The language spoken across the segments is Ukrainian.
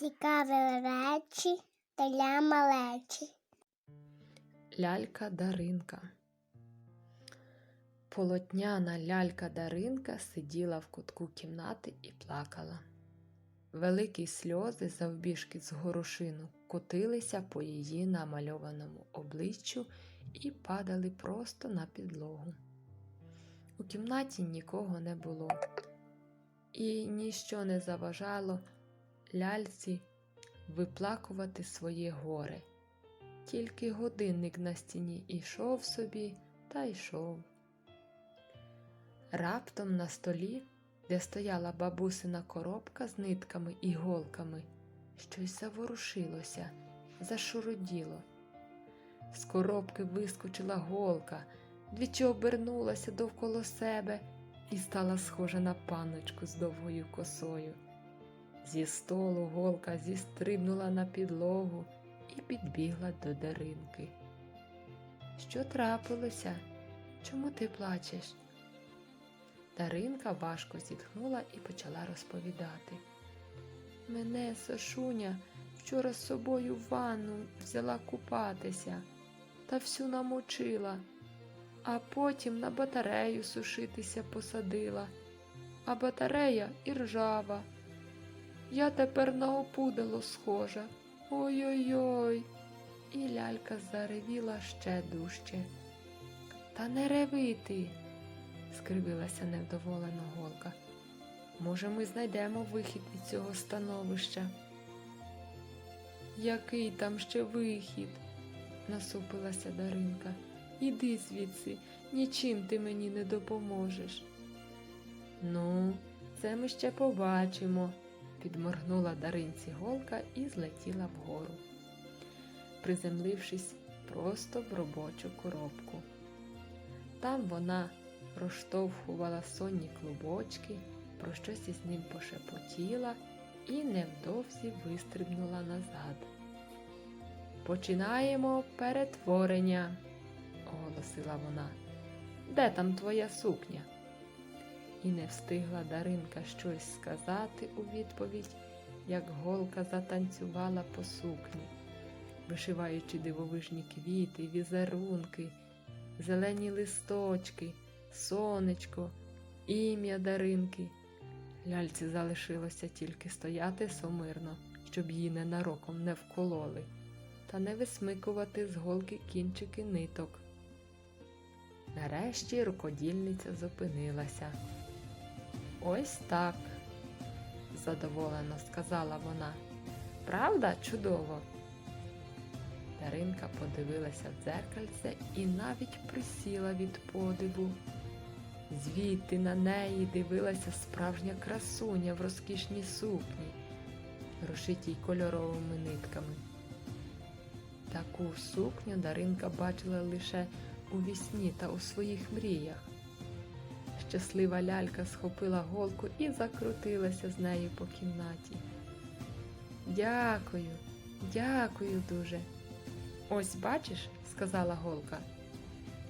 Цікаві речі для малечі. Лялька Даринка. Полотняна лялька Даринка сиділа в кутку кімнати і плакала. Великі сльози завбіжки з горошину котилися по її намальованому обличчю і падали просто на підлогу. У кімнаті нікого не було, і ніщо не заважало ляльці виплакувати своє горе. Тільки годинник на стіні ішов собі та йшов. Раптом на столі, де стояла бабусина коробка з нитками і голками, щось заворушилося, зашуроділо. З коробки вискочила голка, двічі обернулася довкола себе і стала схожа на панночку з довгою косою. Зі столу голка зістрибнула на підлогу і підбігла до Даринки. Що трапилося? Чому ти плачеш? Даринка важко зітхнула і почала розповідати. Мене Сашуня вчора з собою в ванну взяла купатися та всю намочила, а потім на батарею сушитися посадила, а батарея і ржава. Я тепер на опудало схожа. Ой-ой-ой. І лялька заревіла ще дужче. Та не реви ти, скривилася невдоволена голка. Може, ми знайдемо вихід із цього становища? Який там ще вихід? насупилася Даринка. Іди звідси, нічим ти мені не допоможеш. Ну, це ми ще побачимо, підморгнула Даринці голка і злетіла вгору, приземлившись просто в робочу коробку. Там вона розштовхувала сонні клубочки, про щось із ним пошепотіла і невдовзі вистрибнула назад. Починаємо перетворення, оголосила вона. Де там твоя сукня? І не встигла Даринка щось сказати у відповідь, як голка затанцювала по сукні, вишиваючи дивовижні квіти, візерунки, зелені листочки, сонечко, ім'я Даринки. Ляльці залишилося тільки стояти сумирно, щоб її ненароком не вкололи, та не висмикувати з голки кінчики ниток. Нарешті рукодільниця зупинилася. Ось так, задоволено сказала вона. Правда, чудово? Даринка подивилася в дзеркальце і навіть присіла від подиву. Звідти на неї дивилася справжня красуня в розкішній сукні, розшитій кольоровими нитками. Таку сукню Даринка бачила лише у вісні та у своїх мріях. Щаслива лялька схопила голку і закрутилася з нею по кімнаті. Дякую, дякую дуже. Ось бачиш, сказала голка.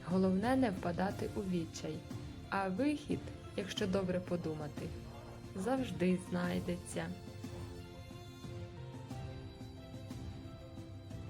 Головне не впадати у відчай, а вихід, якщо добре подумати, завжди знайдеться.